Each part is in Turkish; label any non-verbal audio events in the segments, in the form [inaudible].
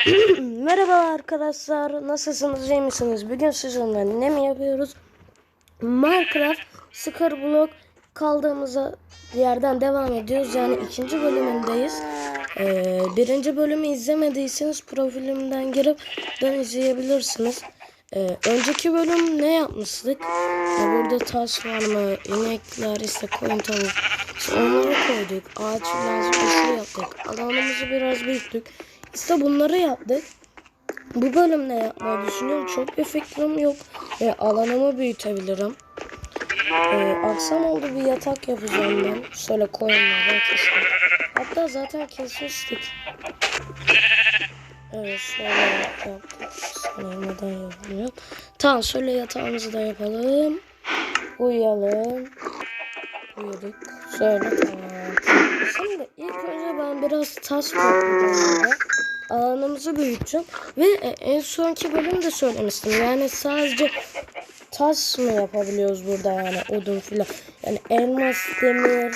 [laughs] Merhaba arkadaşlar. Nasılsınız? iyi misiniz? Bugün sizinle ne mi yapıyoruz? Minecraft Scar Block kaldığımız yerden devam ediyoruz. Yani ikinci bölümündeyiz. Ee, birinci bölümü izlemediyseniz profilimden girip ben izleyebilirsiniz. Ee, önceki bölüm ne yapmıştık? Ee, burada taş var mı? İnekler işte koyun tavuk. Onları koyduk. Ağaç lazım bir şey yaptık. Alanımızı biraz büyüttük. İşte bunları yaptık. Bu bölüm ne yapmayı düşünüyorum? Çok bir fikrim yok. E, alanımı büyütebilirim. E, akşam oldu bir yatak yapacağım ben. Şöyle koyunlardan. Hatta zaten kesmiştik. Evet şöyle yaptık. Sonra neden yapmıyorum. Tamam şöyle yatağımızı da yapalım. Uyuyalım. Uyuduk. Şöyle tamam. Şimdi ilk önce ben biraz taş toplayacağım. Alanımızı büyüteceğim. Ve e, en sonki bölümde söylemiştim. Yani sadece taş mı yapabiliyoruz burada yani odun filan. Yani elmas, demir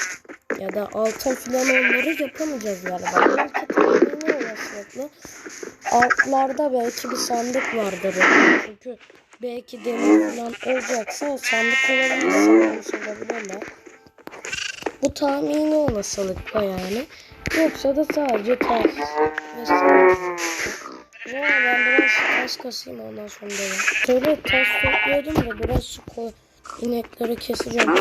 ya da altın filan onları yapamayacağız galiba. Belki olasılıkla altlarda belki bir sandık vardır. Çünkü belki demir filan olacaksa sandık olabilir, sanmış olabilirler. Bu tahmini olasılıkla yani. Yoksa da sadece taş. Mesela. Ama ben biraz taş kasayım ondan sonra devam. Şöyle taş topluyordum da biraz şu koy inekleri keseceğim.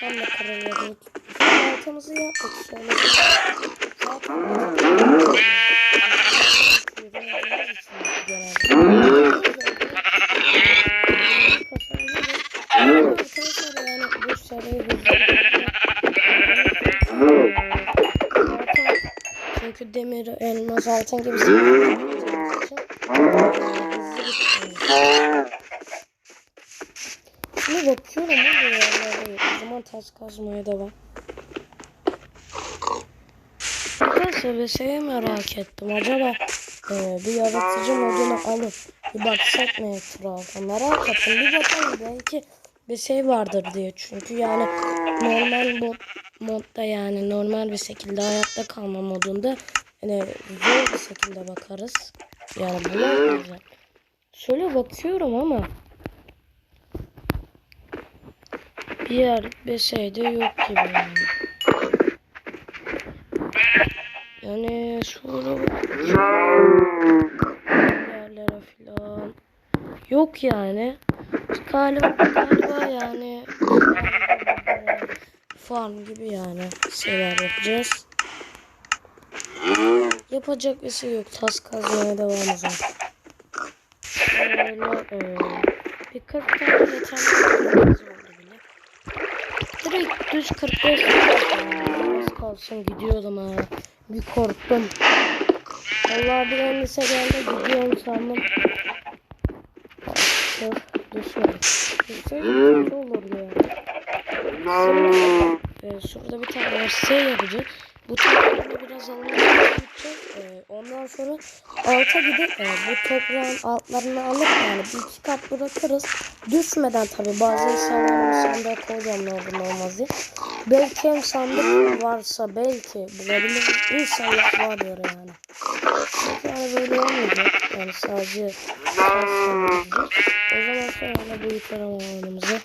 Tam da kırılıyordu. Altımızı yaptık şöyle. Zaten altın gibi şeyler Şimdi bakıyorum bu yerlerde yok. O zaman taş kazmaya devam. Arkadaşlar bir şeyi merak ettim. Acaba e, bir yaratıcı modunu alıp bir baksak mı etrafa? Merak ettim. Bir bakalım belki bir şey vardır diye. Çünkü yani normal mod, modda yani normal bir şekilde hayatta kalma modunda yani zor bir şekilde bakarız. Yani bulamayacağım. Şöyle bakıyorum ama bir yer bir şey de yok gibi yani. Yani şurada yerlere filan yok yani. Galiba, galiba yani farm gibi yani şeyler yapacağız. Yapacak bir şey yok. Tas kazmaya devam edeceğim. Şöyle e, bir 40 tane yeterli oldu bile. Direkt düz 45 Az kalsın gidiyordum ha. Bir korktum. Vallahi bir endişe geldi gidiyorum sandım. Dur, düşmedim. Düşseydim kötü olurdu ya. Ee, şurada bir tane şey yapacağız. Bu toprağını biraz alanına gideceğiz. Ee, ondan sonra alta gidip e, bu toprağın altlarını alıp yani bir iki kat bırakırız. Düşmeden tabi bazı eşyalarımı sandığa koyacağım ne olur olmaz diye. Belki hem sandık varsa belki bulabiliriz. İnşallah vardır yani. Çünkü yani böyle olmayacak. Yani sadece. O zaman sonra büyütelim alanımızı.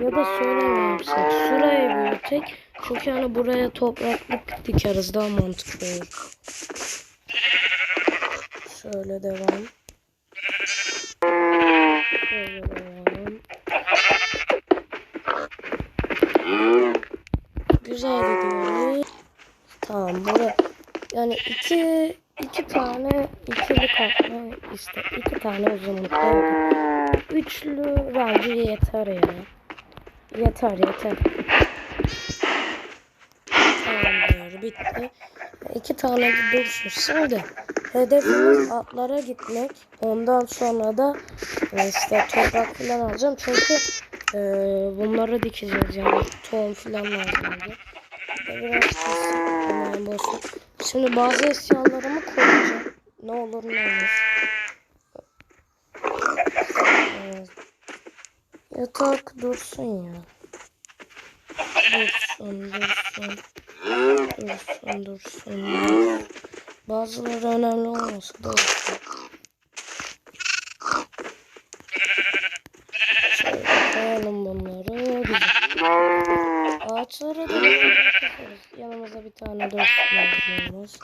Ya da şöyle mi yapsak? Şurayı büyütek. Çünkü hani buraya topraklık dikeriz daha mantıklı olur. Şöyle devam. Şöyle devam. Güzel gidiyor. Tamam burada yani iki iki tane ikili katlı işte iki tane uzunlukta. Üçlü bence yeter ya. Yeter yeter. Bitti. İki tane dursun. Şimdi hedefimiz atlara gitmek. Ondan sonra da e, işte toprak falan alacağım. Çünkü e, bunları dikeceğiz yani. Tohum falan lazım. Biraz kesin. Şimdi bazı eşyalarımı koyacağım. Ne olur ne olmaz. Evet. Yatak dursun ya. Dursun, dursun. Dursun, dursun. Bazıları önemli olmasa da olsun. Şöyle koyalım bunları. Ağaçlara da yaparız. Yanımıza bir tane dursun olmaz.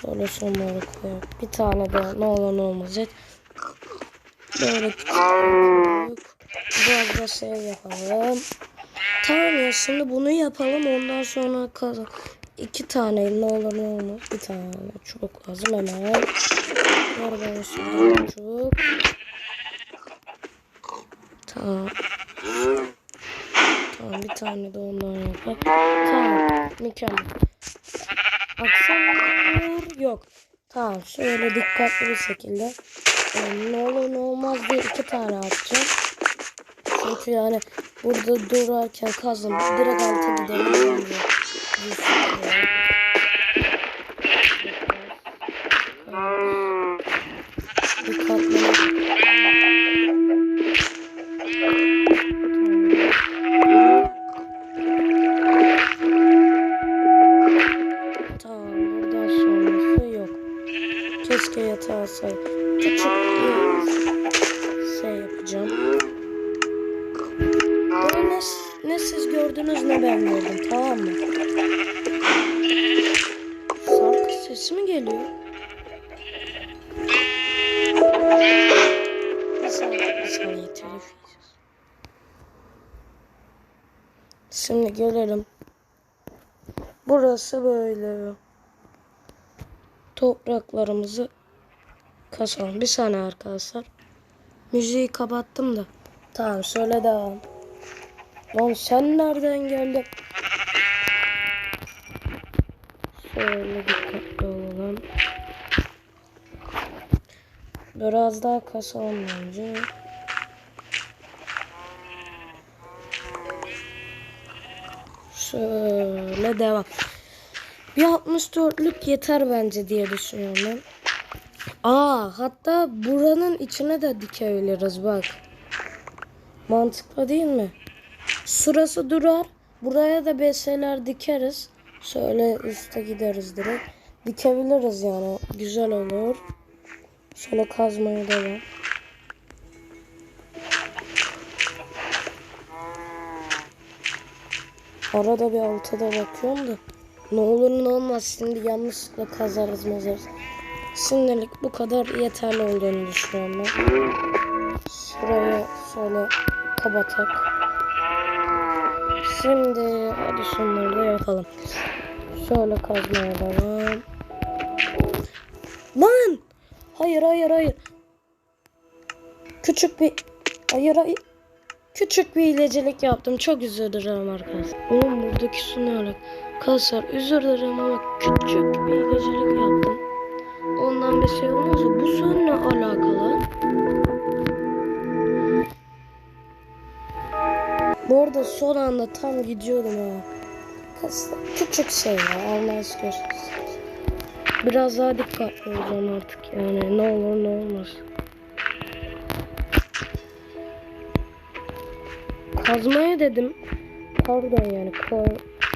Şöyle sonları koyalım. Bir tane de ne olmaz et. Böyle küçük. Biraz da şey yapalım. Tamam ya şimdi bunu yapalım ondan sonra kazan. İki tane ne olur ne olmaz. Bir tane çubuk lazım hemen. Ver bana çubuk. Tamam. Tamam bir tane de ondan yapalım. Tamam mükemmel. Aksamlar yok. Tamam şöyle dikkatli bir şekilde. Yani ne olur ne olmaz diye iki tane atacağım. Çünkü yani burada durarken kazdım. Direkt alta gidelim. Sonrası yok. Keşke yatağı alsaydım. Küçük bir şey yapacağım. Bunu ne, ne siz gördünüz ne ben gördüm tamam mı? Burası böyle. Topraklarımızı kasalım. Bir saniye arkadaşlar. Müziği kapattım da. Tamam söyle devam. Lan sen nereden geldin? Şöyle dikkatli olalım. Biraz daha kasalım bence. Şöyle devam. Bir 64'lük yeter bence diye düşünüyorum. Aa hatta buranın içine de dikebiliriz bak. Mantıklı değil mi? Şurası durar. Buraya da beseler dikeriz. Şöyle üste gideriz direkt. Dikebiliriz yani. Güzel olur. Şöyle kazmaya devam. Arada bir alta da bakıyorum da. Ne olur ne olmaz şimdi yanlışlıkla kazarız mezarız. Şimdilik bu kadar yeterli olduğunu düşünüyorum ben. Şuraya şöyle kapatak. Şimdi hadi şunları da yapalım. Şöyle kazmaya devam. Lan! Hayır hayır hayır. Küçük bir... Hayır hayır. Küçük bir hilecilik yaptım. Çok dilerim arkadaşlar. Oğlum buradaki su ne öyle? Kasar özür dilerim ama küçük bir hilecilik yaptım. Ondan bir şey olmazsa bu ne alakalı? Bu arada son anda tam gidiyordum ha. Küçük şey ya. Allah aşkına. Biraz daha dikkatli olacağım artık yani. Ne olur ne olmaz. Kazmaya dedim. Pardon yani koy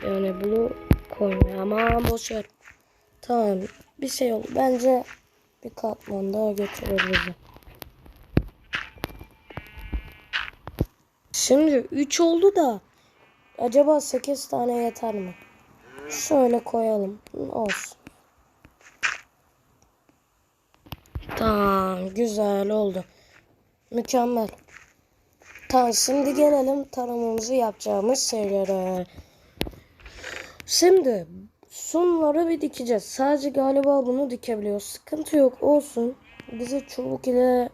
yani bunu koymaya ama boş ver. Tamam bir şey oldu. Bence bir katman daha götürür bizi. Şimdi 3 oldu da acaba 8 tane yeter mi? Şöyle koyalım. Olsun. Tamam güzel oldu. Mükemmel. Tamam şimdi gelelim tarımımızı yapacağımız şeylere. Şimdi sunları bir dikeceğiz. Sadece galiba bunu dikebiliyoruz. Sıkıntı yok olsun. Bize çubuk ile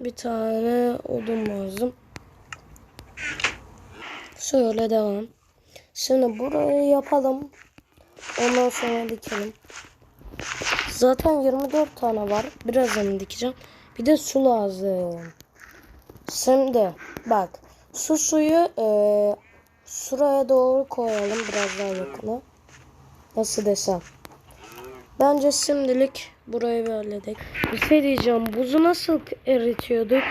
bir tane odun lazım. Şöyle devam. Şimdi burayı yapalım. Ondan sonra dikelim. Zaten 24 tane var. Birazını dikeceğim. Bir de su lazım. Şimdi bak su suyu e, şuraya doğru koyalım biraz daha yakına. Nasıl desem. Bence şimdilik burayı halledelim. Bir şey diyeceğim. Buzu nasıl eritiyorduk?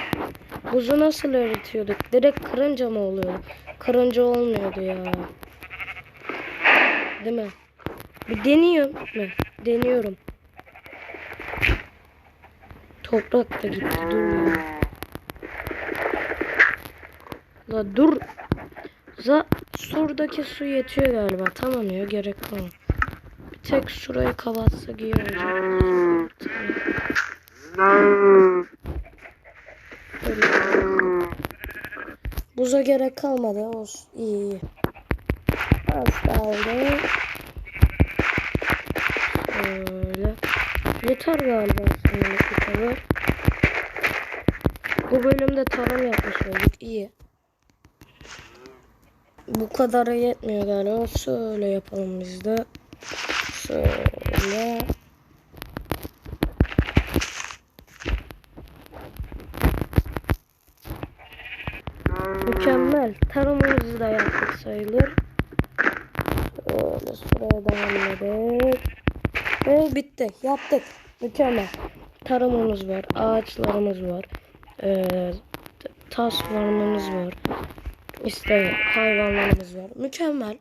Buzu nasıl eritiyorduk? Direkt kırınca mı oluyordu? Kırınca olmuyordu ya. Değil mi? Bir deniyorum mu? Deniyorum. Toprak da gitti dur ya. La dur. Za surdaki su yetiyor galiba. Tamam ya gerek yok. Bir tek şurayı kapatsak iyi. Buza gerek kalmadı. Olsun. İyi iyi. Az kaldı. Şöyle. Yeter galiba bu. Bu bölümde tarım yapmış olduk. İyi. Bu kadara yetmiyor galiba. Şöyle yapalım biz de. Şöyle. Mükemmel. Tarımımızı da yaptık sayılır. Şöyle sıraya devam. Ve bitti. Yaptık. Mükemmel. Tarımımız var. Ağaçlarımız var. Ee, t- tas farmımız var. İşte hayvanlarımız var. Mükemmel.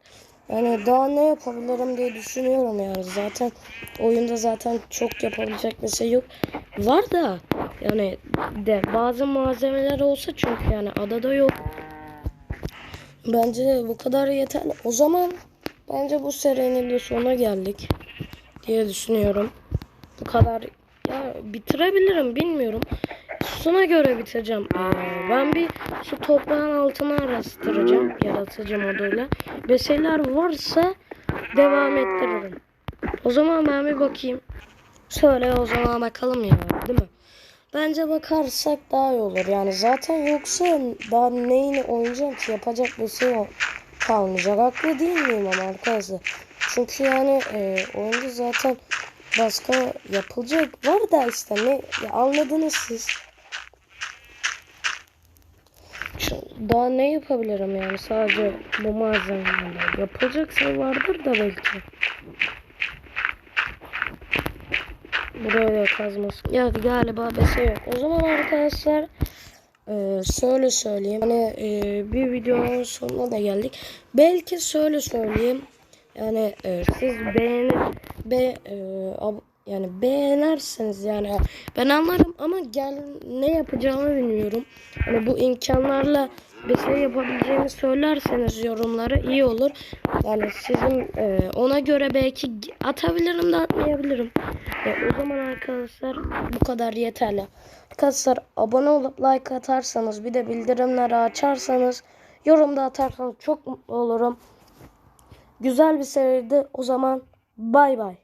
Yani daha ne yapabilirim diye düşünüyorum yani. Zaten oyunda zaten çok yapabilecek bir şey yok. Var da yani de bazı malzemeler olsa çünkü yani adada yok. Bence bu kadar yeterli. O zaman bence bu serinin de sonuna geldik diye düşünüyorum. Bu kadar ya bitirebilirim bilmiyorum. Sona göre bitireceğim. Ee, ben bir şu toprağın altına araştıracağım yaratıcı moduyla. Bir şeyler varsa devam ettiririm. O zaman ben bir bakayım. Şöyle o zaman bakalım ya değil mi? Bence bakarsak daha iyi olur. Yani zaten yoksa daha neyini oynayacağım ki yapacak bir şey kalmayacak. Haklı değil miyim ama arkadaşlar? Çünkü yani e, oyunda zaten başka yapılacak var da işte ne ya anladınız siz. Şu- Daha ne yapabilirim yani sadece bu malzemelerle yapılacak şey vardır da belki. Buraya da kazması. Ya galiba bir şey yok. O zaman arkadaşlar e, şöyle söyleyeyim. Hani e, bir videonun sonuna da geldik. Belki şöyle söyleyeyim. Yani e, siz beğenir be e, yani beğenirseniz yani ben anlarım ama gel ne yapacağımı bilmiyorum. Hani bu imkanlarla bir şey yapabileceğimi söylerseniz yorumlara iyi olur. Yani sizin e, ona göre belki atabilirim de atmayabilirim. E, o zaman arkadaşlar bu kadar yeterli. Arkadaşlar abone olup like atarsanız bir de bildirimleri açarsanız yorumda atarsanız çok mutlu olurum. Güzel bir seriydi. O zaman bay bay.